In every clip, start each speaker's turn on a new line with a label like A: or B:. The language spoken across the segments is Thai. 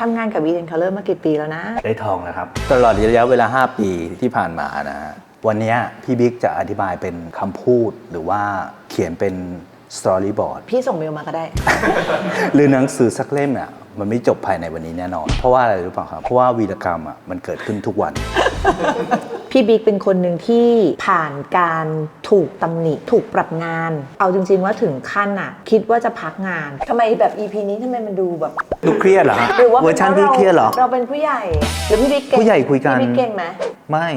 A: ทำงานกับ e ีเดนคัลเลอร์มากี่ปีแล้วนะ
B: ได้ทองแล้วครับ ตลอดระยะเวลา 5 ปีที่ผ่านมานะฮะวันเนี้ยพี่บิ๊กจะอธิบายเป็นคำพูดหรือว่าเขียนเป็นสตอรี่บอร์ด
A: พี่ส่งเมลมาก็ได้
B: หรือหนังสือสักเล่มอะมันไม่จบภายในวันนี้แน่นอน เพราะว่าอะไรรู้เปล่าครับ เพราะว่าวีรกรรมอะมันเกิดขึ้นทุกวัน
A: พี่บิ๊กเป็นคนหนึ่งที่ผ่านการถูกตำหนิ ถูกปรับงาน เอาจริง ๆ ว่าถึงขั้นอะคิดว่าจะพักงานทำไมแบบ EP นี้ทำไมมันดูแบบ
B: ดูเครียดเหรอฮะ
A: หรือว่า
B: เวอร์ชัน
A: ป็
B: พี่
A: พาะ
B: เครียดเหรอ
A: เราเป็นผู้ใหญ่หรือพี่บิ๊กเก่ง
B: ผู้ใหญ่คุยกัน
A: พี่บิ๊กเก่งไหม
B: ไม่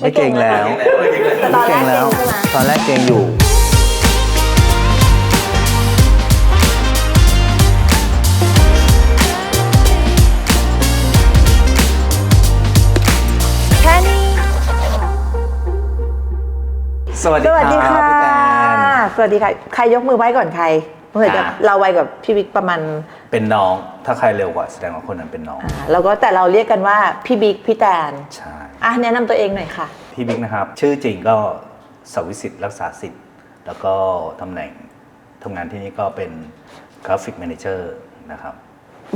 A: ไม่
B: ไม่
A: เก่
B: เก่
A: ง
B: งแล้ว
A: แต่ตอนแรก
B: ไม่เก่งแล้ว
A: เก่งใช่ไหม
B: ตอนแรกเก่งอยู่ วัส
A: ส
B: ดี
A: วัสดี
B: ครั
A: ค่ะ
B: บพี่แตน
A: สวัสดีค่ะ ใครยกมือไหว้ก่อนใครเมื่อจะ
B: อ่า
A: เราไวกับพี่บิ๊กประมาณ
B: เป็นน้อง ถ้าใครเร็วกว่าแสดงว่าคนนั้นเป็นน้อง
A: อ่าแล้วก็แต่เราเรียกกันว่าพี่บิ๊กพี่แตน
B: ใช่
A: อะแนะนำตัวเองหน่อยค่ะ
B: พี่บิ๊กนะครับ ชื่อจริงก็สวิสิทธิ์รักษาสิทธิ์ แล้วก็ตำแหน่งทำงานที่นี่ก็เป็นกราฟิกแมเนเจอร์นะครับ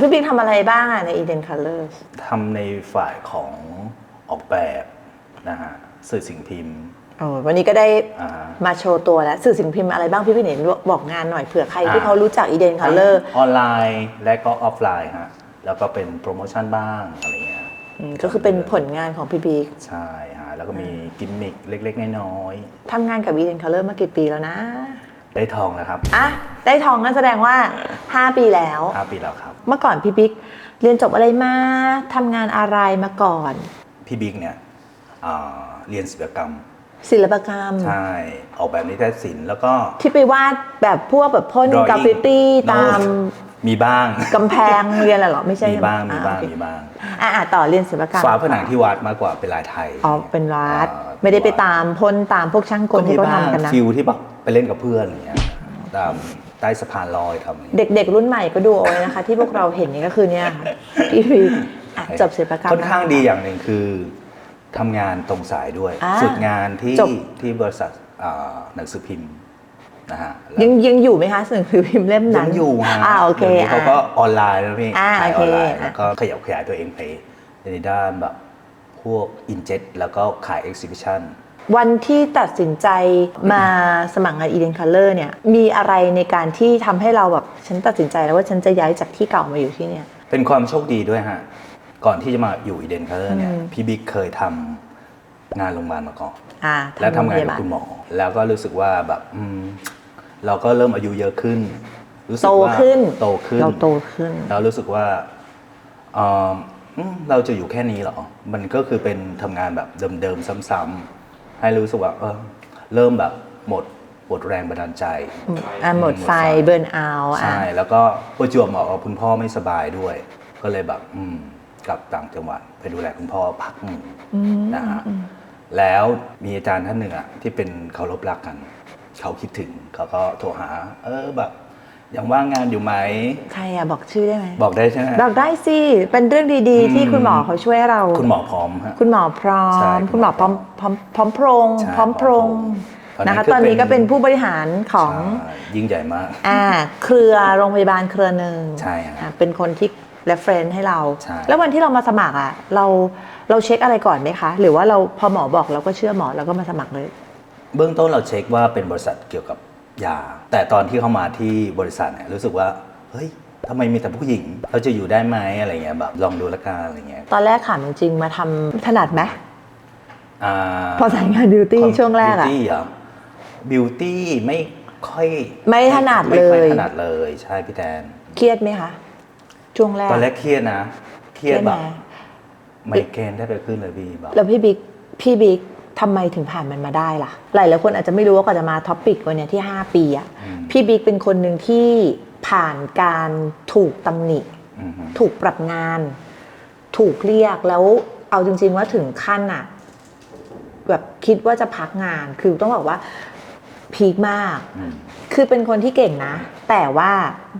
A: พี่บิ๊กทำอะไรบ้างอะใน Eden Colors
B: ทำในฝ่ายของออกแบบนะฮะสื่อสิ่งพิมพ์
A: โอ้วันนี้ก็ได้
B: อ่า
A: มาโชว์ตัวแล้ว สื่อสิ่งพิมพ์อะไรบ้างพี่พี่เหนบอกงานหน่อยเผื่อใครที่
B: อ่า
A: เขารู้จัก Eden
B: ทั้ง
A: Color
B: ออนไลน์และก็ออฟไลน์ฮะแล้วก็เป็นโปรโมชั่นบ้างอะไรเงี้ย
A: อืมก็คือเป็นผลงานของพี่บิ๊ก
B: ใช่ฮะแล้วก็มีกิมมิคเล็กๆ น้อย
A: ทำงานกับ Eden Color มากี่ปีแล้วนะ
B: ๆได้ทองแล้วครับ
A: อะได้ทองนั่นแสดงว่า 5 ปีแล้ว
B: ห้าปีแล้วครับ
A: เมื่อก่อนพี่บิ๊กเรียนจบอะไรมาทำงานอะไรมาก่อน
B: พี่บิ๊กเนี่ยอ่าเรียนศิลปกรรม
A: ศิลปกรรม
B: ใช่ ออกแบบนิเทศศิลป์แล้วก็
A: ที่ไปวาดแบบพวกแบบพ่น
B: Drawing
A: กราฟฟิตี้
B: No
A: ตาม
B: มีบ้าง
A: กำแพงเรียนอะไรเหรอ ไม่ใช่
B: มีบ้างมี
A: อ่
B: บ้าง
A: โอเค
B: มีบ้าง
A: อะอะต่อเรียนศิลปกรรม
B: ฝาผนังที่วาดมากกว่าเป็นลายไทย
A: อ๋อเป็นวาด
B: อ่า
A: ไม่ได้ไปตามพ่นตามพวกช่างกลที่เขาทำกันนะ
B: ฟิลที่แบบไปเล่นกับเพื่อนอย่างเงี้ยตามใต้สะพานลอยทำ
A: เด็กๆรุ่นใหม่ก็ดูเอาไว้นะคะ ที่พวกเราเห็นนี่ก็คือเนี่ยค่ะพี่บิ๊กอะจบศิลปกรรม
B: ค่อนข้างดีอย่างหนึ่งคือ ทำงานตรงสายด้วย
A: อ่า
B: ฝึกงานที่
A: จบ
B: ที่บริษัทอ่าหนังสือพิมพ์นะฮะแล้ว
A: ยังยังอยู่ไหมคะสื่อพิมพ์เล่มนั้น
B: ยังอยู่ฮะ
A: อ่าโอเค
B: ดี๋ยวนี้เขาก็
A: อะ
B: ออนไลน์แล้วพี่
A: อ่า
B: ขาย
A: โอ
B: อ
A: เค
B: อนไลน์
A: อะ
B: แล้วก็ขยับขยายตัวเองไปในด้านแบบพวกอินเจ็ตแล้วก็ขายเอ็กซิบิชัน
A: วันที่ตัดสินใจมาสมัครงาน Eden Color เนี่ย มีอะไรในการที่ทำให้เราแบบ ฉันตัดสินใจแล้วว่าฉันจะย้ายจากที่เก่ามาอยู่ที่เนี่ย
B: เป็นความโชคดีด้วยฮะ ก่อนที่จะมาอยู่อีเดนเคอร์เนี่ย
A: อืม
B: พี่บิ๊กเคยทำงานโรงพยาบาลมาก่อน
A: อ่า
B: และทำงาน
A: โรพย
B: กับ
A: บล
B: คุณหมอ แล้วก็รู้สึกว่าแบบอืมเราก็เริ่มอายุเยอะขึ้น รู้สึก
A: โต
B: ว่า
A: ขึ้น
B: โตขึ้น
A: เราโตขึ้น
B: เรารู้สึกว่าเอิ่มอืมเราจะอยู่แค่นี้เหรอ มันก็คือเป็นทำงานแบบเดิมๆซ้ำๆให้รู้สึกว่าเออเริ่มแบบหมดหมดแรงบันดาลใจ
A: อ่าหมดไฟเบิร์นเอาอะ
B: ใช่แล้วก็ประจวบเหมาะกับคุณพ่อไม่สบายด้วย ก็เลยแบบ อืม กลับต่างจังหวัดไปดูแลคุณพ่อพักหนึ่งนะฮะแล้วมีอาจารย์ท่านหนึ่งอะที่เป็นเคารพรักกัน เขาคิดถึงเขาก็โทรหา เออแบบยังว่างงานอยู่ไหม
A: ใครอะบอกชื่อได้ไหม
B: บอกได้ใช่ไหม
A: บอกได้สิ เป็นเรื่องดีๆ ที่คุณหมอเขาช่วยเรา
B: คุณหมอพร้อมฮะ
A: คุณหมอพร้อ
B: ใช่
A: มคุณหมอพร้อมพร้อมพร้อมโพรง
B: ใช่
A: พร้อมโพรง
B: พร้อมโพรง
A: นะคะ
B: ต
A: ต
B: อ
A: อนน
B: นี้
A: นี้
B: ก็
A: ก็
B: เป็
A: เป็นนผู้บริหารของ
B: ใช่ยิ่งใหญ่มาก
A: อ่าเครือโรงพยาบาลเครือหนึ่ง
B: ใช่ฮะ
A: อ่าเป็นคนที่ reference ให้เรา
B: ใช่
A: แล้ววันที่เรามาสมัครอะเราเราเช็คอะไรก่อนไหมคะ หรือว่าเราพอหมอบอกเราก็เชื่อหมอแล้วก็มาสมัครเลย
B: เบื้องต้นเราเช็คว่าเป็นบริษัทเกี่ยวกับยา แต่ตอนที่เข้ามาที่บริษัทเนี่ยรู้สึกว่า เฮ้ยทำไมมีแต่ผู้หญิง เราจะอยู่ได้ไหมอะไรเงี้ยแบบลองดูละกันอะไรเงี้ย
A: ตอนแรกถามจริงๆมาทำถนัดไหม
B: อ่า
A: พอสายงานบิวตี้ช่วงแรกอะ
B: บิวตี้เหรอบิวตี้ไม่ค่อย
A: ไม่ถนัด
B: ไม่ค่อย
A: เลย
B: ถนัดเลยใช่พี่แทน
A: เครียดไหมคะ ช่วงแรก
B: ตอนแรกเครียดนะ เครียดแบบ
A: ไหม
B: ไมเกรนได้ไปขึ้นเลยพี่แบบ
A: แล้วพี่บิ๊กพี่บิ๊กทำไมถึงผ่านมันมาได้ล่ะ หลายหลายๆคนอาจจะไม่รู้ว่าก่อนจะมาท็อปปิกวันเนี้ยที่ 5 ปีอะพี่บิ๊กเป็นคนหนึ่งที่ผ่านการถูกตำหนิ
B: อือฮึ
A: ถูกปรับงาน ถูกเรียกแล้วเอาจริง ๆ ว่าถึงขั้นอะแบบคิดว่าจะพักงานคือต้องบอกว่าพีคมาก
B: อืม
A: คือเป็นคนที่เก่งนะ แต่ว่า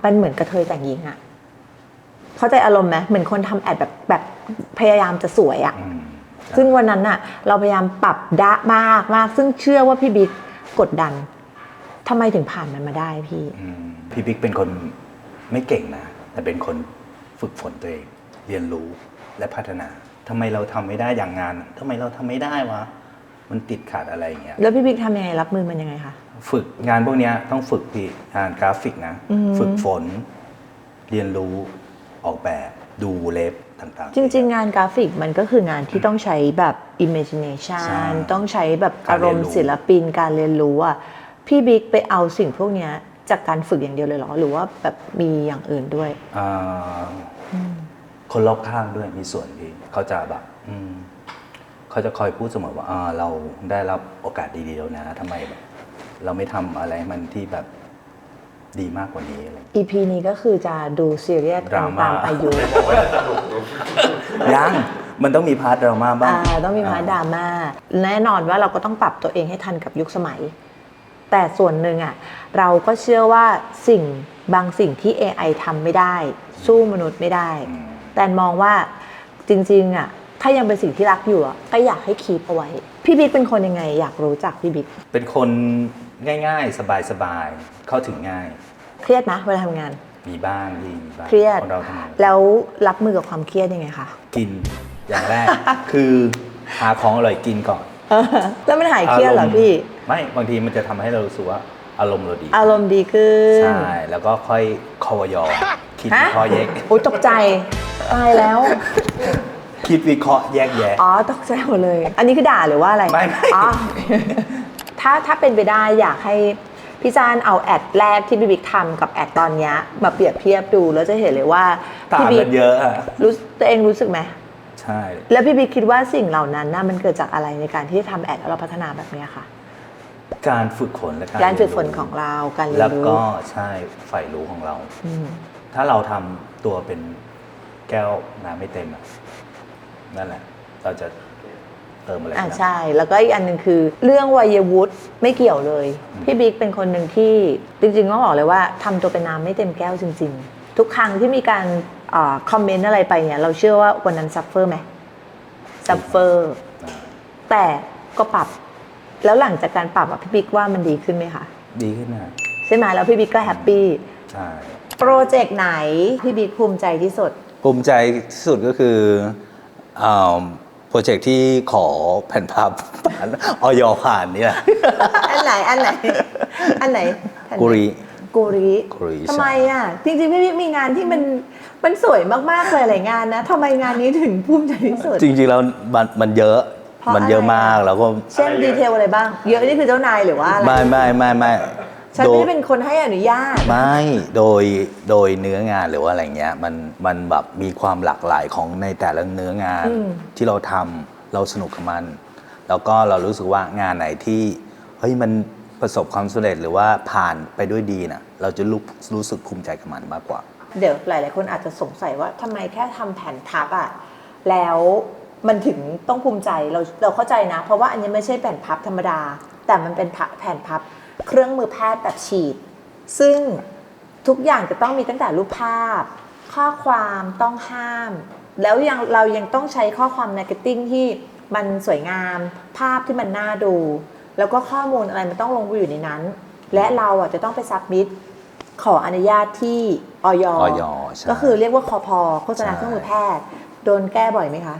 A: มันเหมือนกระเทยแต่งหญิงอะ เข้าใจอารมณ์ไหมเหมือนคนทำแอดแบบแบบพยายามจะสวยอะ
B: อืม
A: ซึ่งวันนั้นน่ะ เราพยายามปรับดะมากมาก ซึ่งเชื่อว่าพี่บิ๊กกดดันทำไมถึงผ่านมันมาได้พี่
B: อืมพี่บิ๊กเป็นคนไม่เก่งนะ แต่เป็นคนฝึกฝนตัวเอง เรียนรู้และพัฒนาทำไมเราทำไม่ได้อย่างงานทำไมเราทำไม่ได้วะมันติดขัดอะไรอย่างเงี้ย
A: แล้วพี่บิ๊กทำยังไงรับมือมันยังไงคะ
B: ฝึกงานพวกเนี้ยต้องฝึกพี่งานกราฟิกนะ
A: อืม
B: ฝึกฝน เรียนรู้ ออกแบบดูเล็บต่างๆ
A: จริง ๆ งานกราฟิกมันก็คืองานที่ต้องใช้แบบ imagination
B: ใช่
A: ต้องใช้แบบ
B: การ
A: อาร
B: เรีย
A: ม
B: น
A: ณ์
B: รู้
A: ศิลปินการเรียนรู้อะพี่บิ๊กไปเอาสิ่งพวกเนี้ยจากการฝึกอย่างเดียวเลยเหรอ หรือว่าแบบมีอย่างอื่นด้วย
B: อ่าคนรอบข้างด้วยมีส่วนพี่เขาจะแบบอืมเขาจะคอยพูดเสมอว่าอ่าเราได้รับโอกาสดีๆแล้วนะทำไมแบบเราไม่ทำอะไรให้มันที่แบบ ดีมากกว่านี้อะไร
A: EP นี้ก็คือจะดูซีเรียส
B: ด
A: กั
B: รานม่า
A: ตามอายุ
B: ยังมันต้องมีพาร์ทดราม่าบ้าง
A: อ่าต้องมีพาร์ทดราม่าแน่นอนว่าเราก็ต้องปรับตัวเองให้ทันกับยุคสมัย แต่ส่วนหนึ่งอะเราก็เชื่อว่าสิ่งบางสิ่งที่ AI ทำไม่ได้ สู้มนุษย์ไม่ได้
B: อืม
A: แต่มองว่าจริงๆอะถ้ายังเป็นสิ่งที่รักอยู่อะก็อยากให้คีปเอาไว้ พี่บิ๊กเป็นคนยังไง อยากรู้จักพี่บิ๊ก
B: เป็นคน ง่ายๆ สบายๆ เข้าถึงง่าย
A: เครียดนะเวลาทำงาน
B: มีบ้างพี่มีบ้าง
A: เครียด
B: คนเราทำงาน
A: แล้วรับมือกับความเครียดยังไงคะ
B: กินอย่างแรก คือหาของอร่อยกินก่อน
A: แล้วมันหายเครียดเหรอพี่
B: ไม่บางทีมันจะทำให้เรารู้สึกว่าอารมณ์เราดี
A: อารมณ์ดีขึ้น
B: ใช่แล้วก็ค่อยคอวยอคิด
A: ฮะ
B: วิเคราะห์แยก
A: โอ้ยตกใจตายแล้ว
B: คิดวิเคราะห์แยกแยะ
A: อ๋อตกใจหมดเลย อันนี้คือด่าหรือว่าอะไร
B: ไม่ไม่
A: อ๋อ ถ้าถ้าเป็นไปได้อยากให้พี่จานเอาแอดแรกที่พี่บิ๊กทำกับแอดตอนเนี้ยมาเปรียบเทียบดูแล้วจะเห็นเลยว่า
B: ต่าง
A: พี่บิ๊
B: กันเยอะอะ
A: รู้ตัวเองรู้สึกไหม
B: ใช่
A: แล้วพี่บิ๊กคิดว่าสิ่งเหล่านั้นน่ะมันเกิดจากอะไรในการที่ทำแอดแล้วเราพัฒนาแบบเนี้ยค่ะ
B: การฝึกฝนและการ
A: การฝึกฝน
B: เย
A: ของเราการเรีย
B: แล้
A: น
B: ว
A: รู้
B: ก็ใช่ใฝ่รู้ของเรา
A: อืม
B: ถ้าเราทำตัวเป็นแก้วน้ำไม่เต็มอะนั่นแหละ เราจะ เติมอะไร
A: อ่า
B: ไม่ได้
A: ใช่ แล้วก็อีกอันหนึ่งคือ เรื่องวัยวุฒิไม่เกี่ยวเลย พี่บิ๊กเป็นคนหนึ่งที่จริงๆต้องบอกเลยว่าทำตัวเป็นน้ำไม่เต็มแก้วจริง ๆ ทุกครั้งที่มีการอาคอมเมนต์อะไรไปเนี่ยเราเชื่อว่าวันนั้นซัฟเฟอร์ไหมซัฟเฟอร์
B: อ่า
A: แต่ก็ปรับ แล้วหลังจากการปรับอะพี่บิ๊กว่ามันดีขึ้นไหมคะ
B: ดีขึ้นนะ
A: ใช่ไหมแล้วพี่บิ๊กก็แฮปปี้
B: ใช่
A: โปรเจกต์ไหนพี่บิ๊กภูมิใจที่สุด
B: ภูมิใจที่สุดก็คือ โปรเจกต์ที่ขอแผ่นพับออยผ่านเนี่ย
A: อันไหนอันไหน อันไหนแผ่นไหน
B: กุรี
A: กุริ
B: กุริ
A: ทำไมอะ จริงๆพี่บิ๊กมีงานที่มันมันสวยมากๆเลยหลายงานนะทำไมงานนี้ถึงภูมิใจที่สุด
B: จริงๆแล้วมันมันเยอะ
A: เพราะ
B: มันเยอะ
A: อะไรอะ
B: มากแล้วก็
A: เช่นดีเทลอะไรบ้าง เยอะนี่คือเจ้านายหรือว่าอะไร
B: ไม่ไม่ไม่ไม่
A: ฉัน
B: โด
A: ไม่
B: ย
A: ได้เป็นคนให้อนุญาต
B: ไม่โดยโดยเนื้องานหรือว่าอะไรเงี้ยมันมันแบบมีความหลากหลายของในแต่ละเนื้องาน
A: อืม
B: ที่เราทำเราสนุกกับมัน แล้วก็เรารู้สึกว่างานไหนที่เฮ้ยมันประสบความสำเร็จหรือว่าผ่านไปด้วยดีนะเราจะรู้รู้สึกภูมิใจกับมันมากกว่า
A: เดี๋ยวหลาย ๆ คนอาจจะสงสัยว่าทำไมแค่ทำแผ่นทับอะแล้วมันถึงต้องภูมิใจเราเราเข้าใจนะ เพราะว่าอันนี้ไม่ใช่แผ่นพับธรรมดา แต่มันเป็นแผ่นพับ เครื่องมือแพทย์แบบฉีด ซึ่งทุกอย่างจะต้องมีตั้งแต่รูปภาพ ข้อความต้องห้าม แล้วยังเรายังต้องใช้ข้อความมาร์เก็ตติ้งที่มันสวยงาม ภาพที่มันน่าดู แล้วก็ข้อมูลอะไรมันต้องลงไปอยู่ในนั้น และเราอะจะต้องไปซับมิดขออนุญาตที่ออย
B: อยใช่
A: ก็คือเรียกว่าคอพอโฆษณา
B: ใช่
A: เครื่องมือแพทย์ โดนแก้บ่อยไหมคะ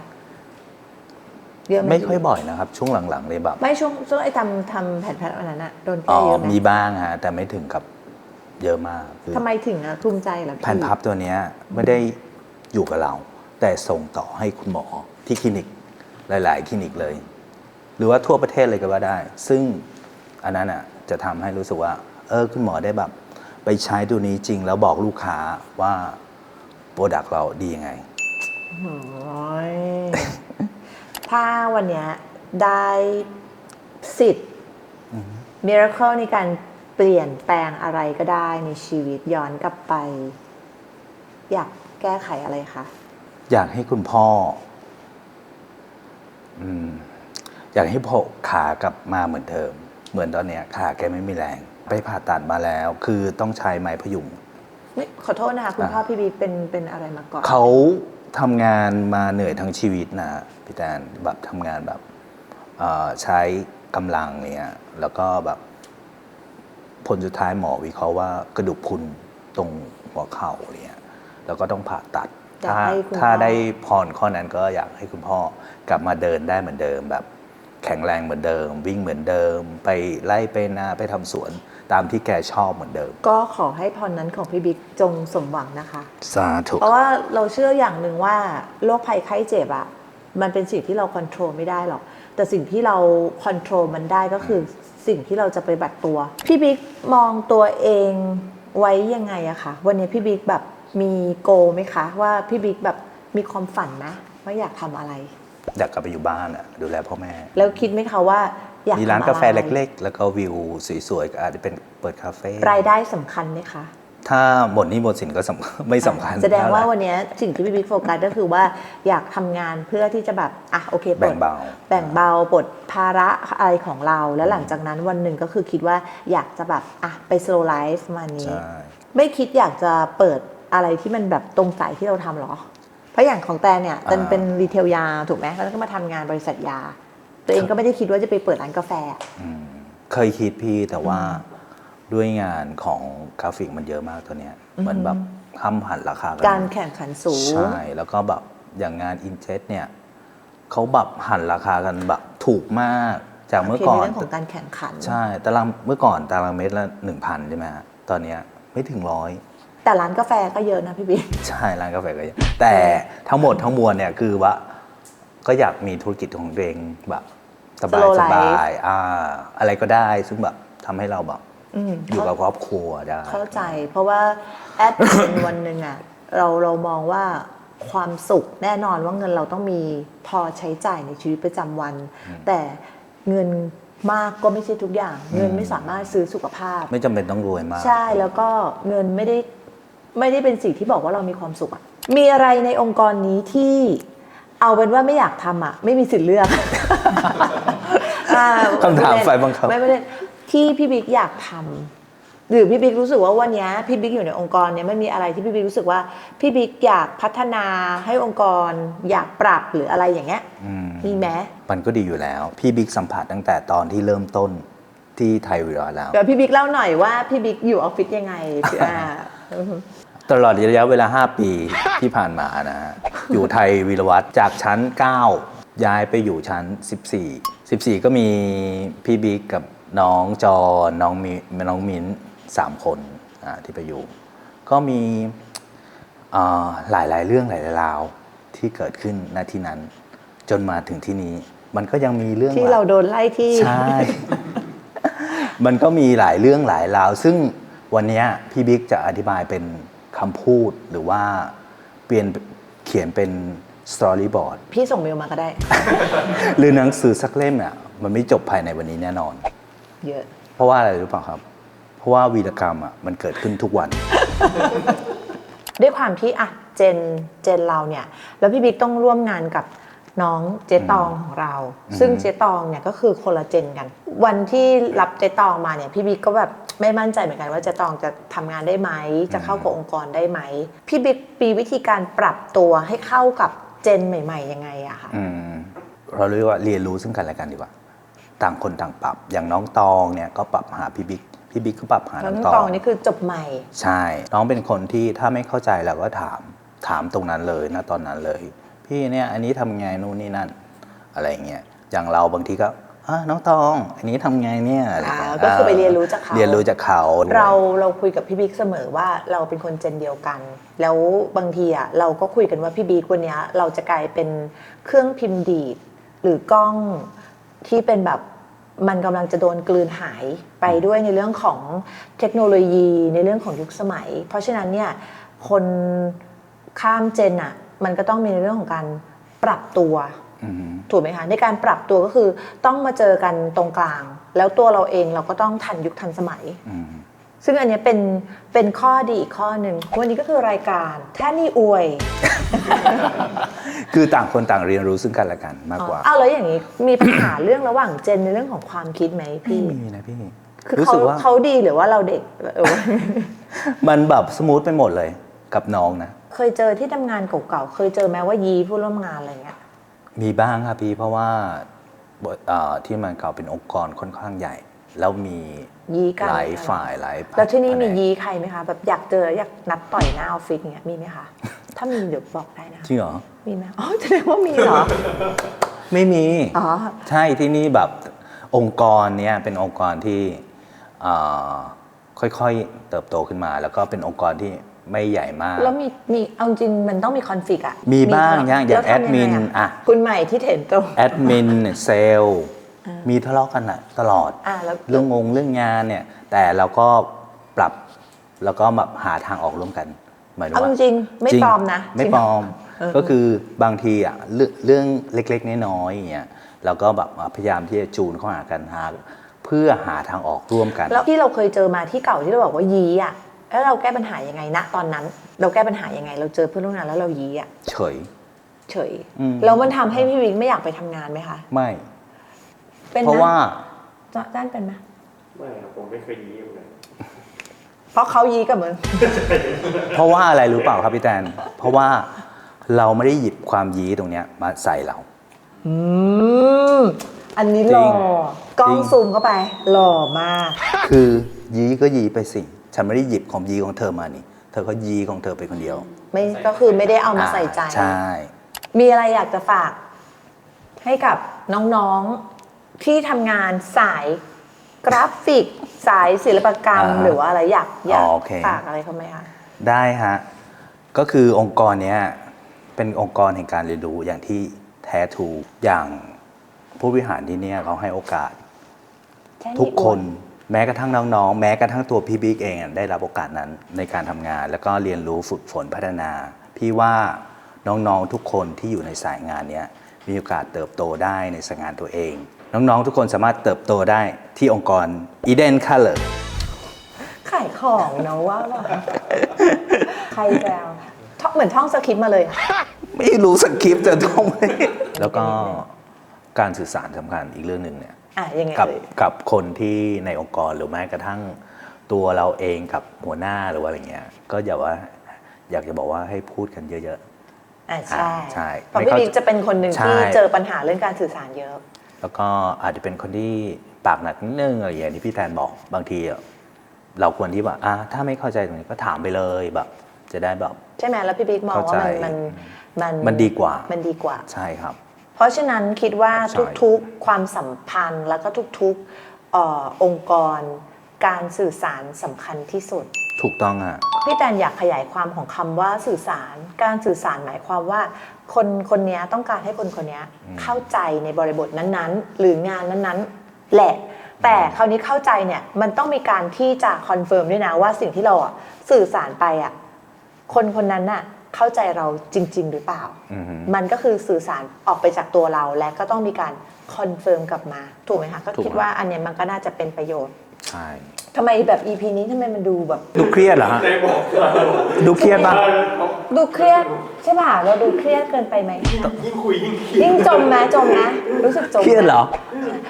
A: เยอะไหม
B: ไม่ค่อยบ่อยนะครับ ช่วงหลังๆเลยแบบ
A: ไม่ช่วงช่วงไอ้ทำทำแผ่นแพทย์อันนั้นอะโดน
B: อ๋
A: แก้
B: อ
A: เยอะไหม
B: มีบ้างฮะแต่ไม่ถึงกับเยอะมากคือ
A: ทำไมถึงอะภูมิใจเหรอพี่
B: แผ่นพับตัวเนี้ยไม่ได้อยู่กับเรา แต่ส่งต่อให้คุณหมอที่คลินิกหลาย ๆ คลินิกเลย หรือว่าทั่วประเทศเลยก็ว่าได้ ซึ่งอันนั้นอะจะทำให้รู้สึกว่า เออคุณหมอได้แบบ ไปใช้ตัวนี้จริงแล้วบอกลูกค้าว่าโปรดักต์เราดียังไง
A: โอ้ย ถ้าวันเนี้ยได้สิทธิ์มิราเคิลในการเปลี่ยนแปลงอะไรก็ได้ในชีวิตย้อนกลับไป อยากแก้ไขอะไรคะ
B: อยากให้คุณพ่ออืมอยากให้พ่อขากลับมาเหมือนเดิม เหมือนตอนเนี้ยขาแกไม่มีแรง ไปผ่าตัดมาแล้ว คือต้องใช้ไม้พยุง
A: นี่ขอโทษนะคะ คุณ
B: อ่า
A: พ่อพี่บีเป็นเป็นอะไรมาก่อน
B: เขา ทำงานมาเหนื่อยทั้งชีวิตนะพี่แตนแบบทำงานแบบเอ่อใช้กำลังเนี่ยแล้วก็แบบผลสุดท้ายหมอวิเคราะห์ว่ากระดูกพรุนตรงหัวเข่าเนี่ยแล้วก็ต้องผ่าตัด
A: อยาก
B: ถ้า
A: ให้คุณ
B: ถ้า
A: พ่อ
B: ได้พรข้อนั้นก็อยากให้คุณพ่อกลับมาเดินได้เหมือนเดิมแบบ แข็งแรงเหมือนเดิม วิ่งเหมือนเดิม ไปไล่ไปนาไปทำสวนตามที่แกชอบเหมือนเดิม
A: ก็ขอให้พรนั้นของพี่บิ๊กจงสมหวังนะคะ
B: สาธุ
A: เพราะว่าเราเชื่ออย่างหนึ่งว่าโรคภัยไข้เจ็บอะมันเป็นสิ่งที่เราควบคุมไม่ได้หรอก แต่สิ่งที่เราควบคุมมันได้ก็คือสิ่งที่เราจะไปบัติตัว พี่บิ๊กมองตัวเองไว้ยังไงอะคะวันนี้พี่บิ๊กแบบมีโกลไหมคะ ว่าพี่บิ๊กแบบมีความฝันนะว่าอยากทำอะไร
B: อยากกลับไปอยู่บ้านอะดูแลพ่อแม่
A: แล้วคิดไหมคะว่า อยาก
B: มีร้าน
A: ทำอะไกา
B: แฟเล็ก ๆ แล้วก็วิวสวยๆก็อาจจะเป็นเปิดคาเฟ่
A: รายได้สำคัญไหมคะ
B: ถ้าหมดหนี้หมดสินก็สำไม่สำคัญ
A: แสดงว่า
B: เท่ไหร่
A: วันนี้สิ่งที่พี่บิ๊กโฟกัสก็คือว่าอยากทำงานเพื่อที่จะแบบ อะโอเคปลด
B: แบ่งเบา
A: แบ่งเบาปลดภาระอะไรของเรา แล้วหลังจากนั้นวันหนึ่งก็คือคิดว่าอยากจะแบบ อะ ไป slow life มานี้
B: ใช่
A: ไม่คิดอยากจะเปิดอะไรที่มันแบบตรงสายที่เราทำหรอ เพราะอย่างของแตนเนี่ยแตนเป็นรีเทลยาถูกไหมแล้วก็มาทำงานบริษัทยา ตัวเองก็ไม่ได้คิดว่าจะไปเปิดร้านกาแฟ
B: อืมเคยคิดพี่แต่ว่าด้วยงานของกราฟิกมันเยอะมากตัวเนี้ยเหมือนแบบห้ามหันราคากั
A: การแข่งขันสูง
B: ใช่แล้วก็แบบอย่างงานอินเ e เนี่ยเขาแบบหันราคากันแบบถูกมากจากเมื่อ
A: โอเค
B: ก่อ
A: ใน
B: น
A: เรื่องของการแข่งขัน
B: ใช่ตารางเมื่อก่อนตารางเมตรละหนึ่งพันใช่ไหมฮะตอนเนี้ยไม่ถึงร้อย
A: แต่ร้านกาแฟก็เยอะนะพี่บิ๊ก
B: ใช่ร้านกาแฟก็เยอะแต่ทั้งหมดทั้งมวลเนี่ยคือว่าก็อยากมีธุรกิจของตัวเองแบบสบาย
A: Slow
B: ส
A: life
B: บายอ่าอะไรก็ได้ซึ่งแบบทำให้เราแบบ
A: อืม
B: อยู่กับครอบครัวได้
A: เข้าใจ เพราะว่าแอดวันหนึ่งอะเราเรามองว่าความสุขแน่นอนว่าเงินเราต้องมีพอใช้จ่ายในชีวิตประจำวัน แต่เงินมากก็ไม่ใช่ทุกอย่าง เงินไม่สามารถซื้อสุขภาพ
B: ไม่จำเป็นต้องรวยมาก
A: ใช่แล้วก็เงินไม่ได้ ไม่ได้เป็นสิ่งที่บอกว่าเรามีความสุขอะมีอะไรในองค์กรนี้ที่เอาเป็นว่าไม่อยากทำอะไม่มีสิทธิ์เลือก อ่า
B: คำถามไฟบังคับ
A: ไม่ไม่ได้ที่พี่บิ๊กอยากทำหรือพี่บิ๊กรู้สึกว่าวันเนี้ยพี่บิ๊กอยู่ในองค์กรเนี้ยไม่มีอะไรที่พี่บิ๊กรู้สึกว่าพี่บิ๊กอยากพัฒนาให้องค์กร อยากปรับหรืออะไรอย่างเงี้ย
B: อืม
A: มีไหม
B: มันก็ดีอยู่แล้ว พี่บิ๊กสัมผัสตั้งแต่ตอนที่เริ่มต้นที่ไทยวิรอแล้ว
A: เดี๋ยวพี่บิ๊กเล่าหน่อยว่าพี่บิ๊กอยู่ออฟฟิศยังไงอ่า
B: ตลอดระยะเวลา 5 ปีที่ผ่านมานะฮะอยู่ไทยวีรวัตรจากชั้น 9 ย้ายไปอยู่ชั้น 14 14 ก็มีพี่บิ๊กกับน้องจอน้องมีน้องมิ้นสามคนอ่าที่ไปอยู่ ก็มีอ่าหลายหลายๆเรื่องหลายๆราวที่เกิดขึ้นณที่นั้น จนมาถึงที่นี้ มันก็ยังมีเรื่อง
A: ที่
B: หลย
A: เราโดนไล่ที่
B: ใช่มันก็มีหลายเรื่องหลายราว ซึ่งวันเนี้ยพี่บิ๊กจะอธิบายเป็น คำพูดหรือว่าเปลี่ยนเขียนเป็นสตอรี่บอร์ด
A: พี่ส่งเมลมาก็ได้
B: หรือหนังสือสักเล่มอะมันไม่จบภายในวันนี้แน่นอน
A: เยอะ
B: เพราะว่าอะไรรู้เปล่าครับ เพราะว่าวีรกรรมอะมันเกิดขึ้นทุกวัน
A: ด้วยความที่อะเจนเจนเราเนี่ย แล้วพี่บิ๊กต้องร่วมงานกับ น้องเจตองของเรา
B: อืม
A: ซึ่งเจตองเนี่ยก็คือคนละเจนกัน วันที่รับเจตองมาเนี่ยพี่บิ๊กก็แบบไม่มั่นใจเหมือนกันว่าเจตองจะทำงานได้ไหม จะเข้ากับองค์กรได้ไหม พี่บิ๊กมีวิธีการปรับตัวให้เข้ากับเจนใหม่ๆยังไงอะคะ
B: อืมเราเรียกว่าเรียนรู้ซึ่งกันและกันดีกว่า ต่างคนต่างปรับอย่างน้องตองเนี่ยก็ปรับหาพี่บิ๊กพี่บิ๊กก็ปรับหา
A: แล้ว
B: น้อง
A: น้อง
B: ต
A: ต
B: อ
A: องงนี่คือจบใหม่
B: ใช่ น้องเป็นคนที่ถ้าไม่เข้าใจเราก็ถามถามตรงนั้นเลยนะตอนนั้นเลย พี่เนี่ยอันนี้ทำไงนู่นนี่นั่น อะไรอย่างเงี้ยอย่างเราบางทีก็อะน้องตอง อันนี้ทำไงเนี่ยอะไรอย่างเงี้ย
A: อ่าก็คือไปเรียนรู้จากเขา
B: เรียนรู้จากเขาด้วย
A: เราเราคุยกับพี่บิ๊กเสมอว่าเราเป็นคนเจนเดียวกัน แล้วบางทีอะเราก็คุยกันว่าพี่บิ๊กวันเนี้ยเราจะกลายเป็นเครื่องพิมพ์ดีดหรือกล้องที่เป็นแบบมันกำลังจะโดนกลืนหายไปด้วยในเรื่องของเทคโนโลยีในเรื่องของยุคสมัย เพราะฉะนั้นเนี่ยคนข้ามเจนอะ มันก็ต้องมีในเรื่องของการปรับตัว
B: อืม
A: ถูกไหมคะในการปรับตัวก็คือต้องมาเจอกันตรงกลาง แล้วตัวเราเองเราก็ต้องทันยุคทันสมัย
B: อืม
A: ซึ่งอันเนี้ยเป็นเป็นข้อดีอีกข้อหนึ่งวันนี้ก็คือรายการแท่นี่อวย
B: คือต่างคนต่างเรียนรู้ซึ่งกันและกันมากกว่า
A: อ้าวแล้วอย่างนี้มีปัญหาเรื่องระหว่างเจนในเรื่องของความคิดไหม
B: ไม่
A: พี่
B: มีนะพี่
A: คือ
B: รู้
A: เขา
B: สึกว่า
A: เขาดีหรือว่าเราเด็กเออ
B: มันแบบสมูทไปหมดเลยกับน้องนะ
A: เคยเจอที่ทำงานเก่าๆ เคยเจอแม้ว่ายีผู้ร่วมงานอะไรเงี้ย
B: มีบ้างครับพี่เพราะว่าบทเอ่อที่มันเก่าเป็นองค์กรค่อนข้างใหญ่ แล้วมี
A: ยีกัน
B: หลายฝ่ายหลาย
A: แล้วที่นี่มี
B: แผก
A: ยีใครไหมคะแบบอยากเจออยากนัดต่อยหน้าออฟฟิศเงี้ยมีไหมคะถ้ามีเดี๋ยวบอกได้นะ
B: จริงเหรอ
A: มีไหมอ๋อแสดงว่ามีเหรอ
B: ไม่มี
A: อ๋อ
B: ใช่ที่นี่แบบองค์กรเนี้ยเป็นองค์กรที่เอ่อค่อยๆเติบโตขึ้นมา แล้วก็เป็นองค์กรที่ ไม่ใหญ่มาก
A: แล้วมีมีเอาจริงมันต้องมีคอนฟ lict อะ
B: มีบ้าง
A: ทะเล
B: อย่างอย่าง
A: แล้วทำ
B: แอดมิน
A: ยังไง
B: อะ
A: คุณใหม่ที่เห็นตรง
B: แอดมินเซลล์มีทะเลาะกันอะตลอด
A: อ่าแล้ว
B: เรื่องงงเรื่องงานเนี่ย แต่เราก็ปรับแล้วก็แบบหาทางออกร่วมกันหมายถึง
A: เอา
B: ว่า
A: จริงๆไม่
B: จริง
A: ปลอมนะ
B: ไม่
A: จริง
B: ปลอม
A: เออ
B: ก็คือบางทีอะเรื่องเรื่องเล็กๆน้อยๆอย่างเงี้ยเราก็แบบพยายามที่จะจูนเข้าหากันหาเพื่อหาทางออกร่วมกัน
A: แล้วที่เราเคยเจอมาที่เก่าที่เราบอกว่ายี้อะ แล้วเราแก้ปัญหายังไงณตอนนั้น เราแก้ปัญหายังไง เราเจอเพื่อนร่วมงานแล้วเรายี้อะ
B: เฉย
A: เฉย
B: อืม
A: แล้วมันทำให้พี่วิงไม่อยากไปทำงานไหมคะ
B: ไม่
A: เป็นไหม
B: เพราะว่า
A: ด้านเป็นไหม
C: ไม่ครับผมไม่เคยยี้เหมือนกัน
A: เพราะเขายี้กับมึง
B: เพราะว่าอะไรรู้เปล่าครับพี่แตนเพราะว่าเราไม่ได้หยิบความยี้ตรงเนี้ยมาใส่เรา
A: อืมอันนี้หล่อ
B: จริง
A: กล้อง
B: จริง
A: ซูมเข้าไป หล่อมาก
B: คือยี้ก็ยี้ไปสิ ฉันไม่ได้หยิบของยี้ของเธอมานี่ เธอก็ยี้ของเธอไปคนเดียว
A: ไม่ก็คือไม่ได้เอามาใส่ใจ
B: อ่าใช่
A: มีอะไรอยากจะฝาก ให้กับน้องๆที่ทำงานสายกราฟิก สายศิลปกรรม
B: อ่า
A: หรือว่าอะไรอยากอยาก
B: อ๋อโอเค
A: ฝากอะไรเขาไหมคะ
B: ได้ฮะ ก็คือองค์กรเนี้ยเป็นองค์กรแห่งการเรียนรู้อย่างที่แท้ถูกอย่างผู้บริหารที่เนี่ยเขาให้โอกาส
A: แค่
B: ทุกคน แม้กระทั่งน้องๆ แม้กระทั่งตัวพี่บิ๊กเองอะได้รับโอกาสนั้นในการทำงาน แล้วก็เรียนรู้ฝึกฝนพัฒนา พี่ว่าน้องๆทุกคนที่อยู่ในสายงานเนี้ยมีโอกาสเติบโตได้ในสายงานตัวเอง น้องๆทุกคนสามารถเติบโตได้ที่องค์กร Eden Color
A: ขายของเนอะว่าแบบใครแซวท่องเหมือนท่องสคริปต์มาเลยอะ
B: ไม่รู้สคริปต์จะต้องไหมแล้วก็การสื่อสารสำคัญอีกเรื่องหนึ่งเนี่ย
A: อะยังไง
B: กับ
A: เอ่ย
B: กับคนที่ในองค์กรหรือแม้กระทั่งตัวเราเองกับหัวหน้าหรือว่าอะไรเงี้ย ก็อย่าว่าอยากจะบอกว่าให้พูดกันเยอะ
A: อะใช่
B: อ่าใช่
A: เพราะ
B: ไม่
A: พี่
B: เข้า
A: บิ๊กจะเป็นคนหนึ่ง
B: ใช่
A: ที่เจอปัญหาเรื่องการสื่อสารเยอะ
B: ๆ แล้วก็อาจจะเป็นคนที่ปากหนักนิดนึงอะไรอย่างที่พี่แทนบอกบางทีอะเราควรที่แบบอะถ้าไม่เข้าใจตรงนี้ก็ถามไปเลยแบบ จะได้แบบ
A: ใช่ไหมแล้วพี่บิ๊กมองว่า
B: เข้าใจ
A: มันมัน
B: มันดีกว่า
A: มันดีกว่า
B: ใช่ครับ
A: เพ ราะฉะนั้นคิดว่า
B: ใช่
A: ทุกๆความสัมพันธ์แล้วก็ทุกๆเออองค์กร การสื่อสารสำคัญที่สุด
B: ถูกต้องอะ
A: พี่แตนอยากขยายความของคำว่าสื่อสาร การสื่อสารหมายความว่า คนคนนี้ต้องการให้คนคนนี้
B: อืม
A: เข้าใจในบริบทนั้นๆ หรืองานนั้นๆแหละแต่คราวนี้เข้าใจเนี่ยมันต้องมีการที่จะคอนเฟิร์มด้วยนะว่าสิ่งที่เราอะสื่อสารไปอะคนคนนั้นน่ะ เข้าใจเราจริง ๆ หรือเปล่า
B: อือฮึ
A: มันก็คือสื่อสารออกไปจากตัวเราและก็ต้องมีการคอนเฟิร์มกลับมา ถูกไหมคะ ก็
B: ถูก
A: คิดว่าอันเนี้ยมันก็น่าจะเป็นประโยชน์
B: ใช่
A: ทำไมแบบ EP นี้ทำไมมันดูแบบ
B: ดูเครียดเหรอฮะ
C: ได้บอกเรา
B: ดูเครียดปะ
A: ดูเครียดใช่ป่ะเราดูเครียดเกินไปไหม
C: ยิ่งคุยยิ่งเครียด
A: ยิ่งจมไหมจมไหมรู้สึกจมไม
B: เครียดเหรอ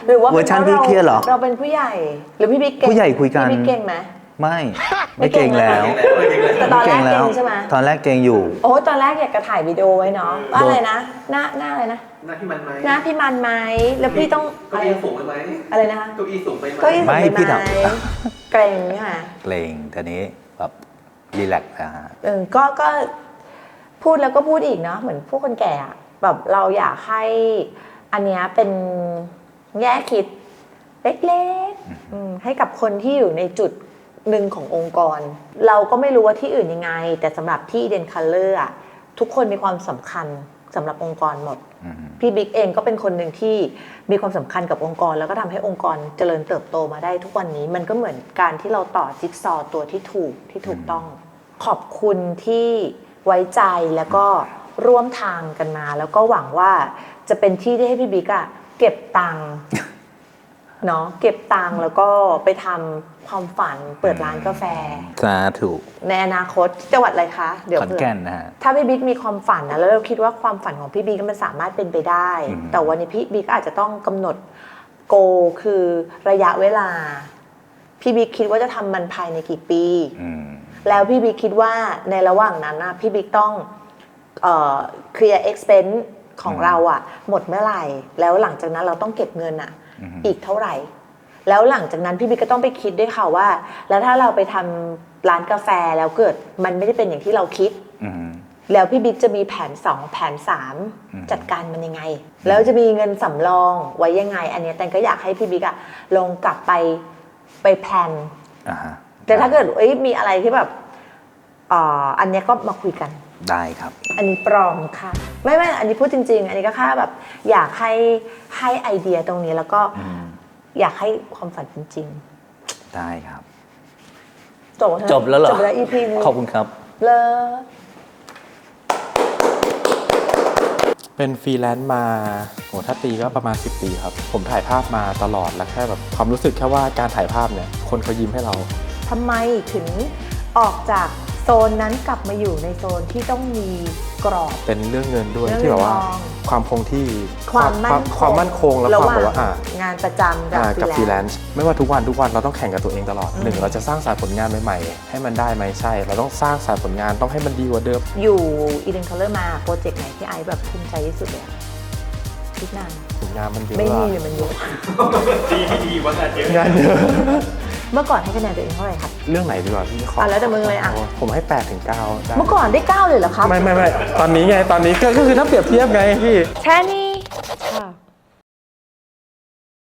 A: หรือว่า
B: เวอร์ชันพี่เครียดเหรอ
A: เราเป็นผู้ใหญ่หรือพี่บิ๊กเก่ง
B: ผู้ใหญ่คุยกัน
A: พี่บิ๊กเก่งไหม
B: ไม่ ไม่เก่งแล้ว
A: แต่ตอนแรก
B: ไม่
A: เก่งใช่ไหม
B: ตอนแรกเก่งอยู่
A: โอ้ตอนแรกอยากจะถ่ายวิดีโอไว้เนาะว่าอะไรนะ หน้าหน้าอะไรนะ
C: หน้าที่มันไหม
A: หน้าพี่มันไหมแล้วพี่ต้อง
C: เก้า
A: อะไร
C: อี้สูงไปไหม
A: อะไรนะคะ
C: เก้าอี้สูงไปไหม
A: เก็ยิ่ง
B: ไม่
A: สูง
B: พี่
A: ไป
B: ถาม
A: ไหมเกรงใช่ไหม
B: เกรงแต่นี้แบบรีแลกซ์นะฮะ
A: เออก็ก็พูดแล้วก็พูดอีกเนาะเหมือนผู้คนแก่อะแบบเราอยากให้อันเนี้ยเป็นแง่คิดเล็กๆอืมให้กับคนที่อยู่ในจุด หนึ่งขององค์กร เราก็ไม่รู้ว่าที่อื่นยังไง แต่สำหรับที่เดนคัลเลอร์อะทุกคนมีความสำคัญสำหรับองค์กรหมด
B: อืม
A: พี่บิ๊กเองก็เป็นคนหนึ่งที่มีความสำคัญกับองค์กร แล้วก็ทำให้องค์กรเจริญเติบโตมาได้ทุกวันนี้มันก็เหมือนการที่เราต่อจิ๊กซอว์ตัวที่ถูกที่ถูกต้อง ขอบคุณที่ไว้ใจแล้วก็ร่วมทางกันมา แล้วก็หวังว่าจะเป็นที่ที่ให้พี่บิ๊กอะเก็บตังค์ เนาะเก็บตังค์แล้วก็ไปทำความฝันเปิดร้านกาแฟ
B: สาถูก
A: ในอนาคตจังหวัดอะไรคะเดี๋ยว
B: ขอน
A: เผื่อ
B: แก่นนะฮะ
A: ถ้าพี่บิ๊กมีความฝันนะแล้วเราคิดว่าความฝันของพี่บิ๊กมันสามารถเป็นไปได้
B: อืม
A: แต่วันนี้พี่บิ๊กอาจจะต้องกำหนดโกคือระยะเวลา พี่บิ๊กคิดว่าจะทำมันภายในกี่ปี
B: อืม
A: แล้วพี่บิ๊กคิดว่าในระหว่างนั้นนะพี่บิ๊กต้องเคลียร์ expense ของ
B: อืม
A: เราอะหมดเมื่อไหร่ แล้วหลังจากนั้นเราต้องเก็บเงินอะ
B: อืม
A: อีกเท่าไหร่ แล้วหลังจากนั้นพี่บิ๊กก็ต้องไปคิดด้วยค่ะว่า แล้วถ้าเราไปทำร้านกาแฟแล้วเกิดมันไม่ได้เป็นอย่างที่เราคิด
B: อืม
A: แล้วพี่บิ๊กจะมีแผน 2 แผน
B: อืม
A: 3จัดการมันยังไง แล้วจะมีเงินสำรองไว้ยังไง อันเนี้ยแตนก็อยากให้พี่บิ๊กอะลงกลับไปไปแพลน
B: อ่าฮะ
A: แต่ถ้าเกิดเอ้ยมีอะไรที่แบบอ่าอันเนี้ยก็มาคุยกัน
B: ได้ครับ
A: อันนี้ปลอมค่ะ ไม่ไม่อันนี้พูดจริง ๆ อันนี้ก็แค่แบบ อยากให้ให้ไอเดียตรงนี้แล้วก็
B: อืม
A: อยากให้ความฝันจริง
B: ได้ครับ
A: ๆจบใช่ไม
D: จบแล้วเหรอ
A: จบแล้ว EP นี้
D: ขอบคุณครับ
A: เลิฟ
E: เป็นฟรีแลนซ์มาโหถ้าตีก็ประมาณ 10 ปีครับ ผมถ่ายภาพมาตลอดแล้วแค่แบบความรู้สึกแค่ว่าการถ่ายภาพเนี่ย คนเขายิ้มให้เรา
A: ทำไมถึงออกจาก โซนนั้นกลับมาอยู่ในโซนที่ต้องมีกรอบ
E: เป็นเรื่องเงินด้วย
A: เรื่อง
E: ที่แบบว่า
A: เงินทอง
E: ความคงที่
A: ความมั่นคง
E: ความมั่นคงและ
A: ระ
E: ความ
A: ห
E: แบบ
A: ว่าง
E: ว่าอ่า
A: งานประจำ
E: อ่า
A: กั
E: กั
A: บบฟ
E: ฟ
A: รี
E: รี
A: แล
E: แล
A: น
E: น
A: ซ์
E: ซ์ไม่ว่าทุกวันทุกวันเราต้องแข่งกับตัวเองตลอด
A: อืม
E: หนึ่งเราจะสร้างสารผลงานใหม่ๆ ให้มันได้ไหมใช่ เราต้องสร้างสารผลงานต้องให้มันดีกว่าเดิม
A: อยู่อีเดนคัลเลอร์มาโปรเจกต์ไหนที่ไอซ์แบบภูมิใจที่สุดเลยอะคิดนาน
E: ผลงานมันเยอะ
A: ไม่มี
E: อะ
A: หรือมันเยอะ
C: ดีไม่ดีวะแต่เจ๊
E: งานเยอะ
A: เมื่อก่อนให้คะแนนตัวเองเท่าไหร่ครับ
E: เรื่องไหนดีกว่าพี่ขอ
A: อะแล้วแต่มึงเลยอะ
E: โผมให้8ถึง9ได้
A: เมื่อก่อนได้เก้าเลยเหรอครับ
E: ไม่ไม่ไม่ตอนนี้ไงตอนนี้ก็ก็คือถ้าเปรียบเทียบไงพี่
A: แค่นี้ค่ะ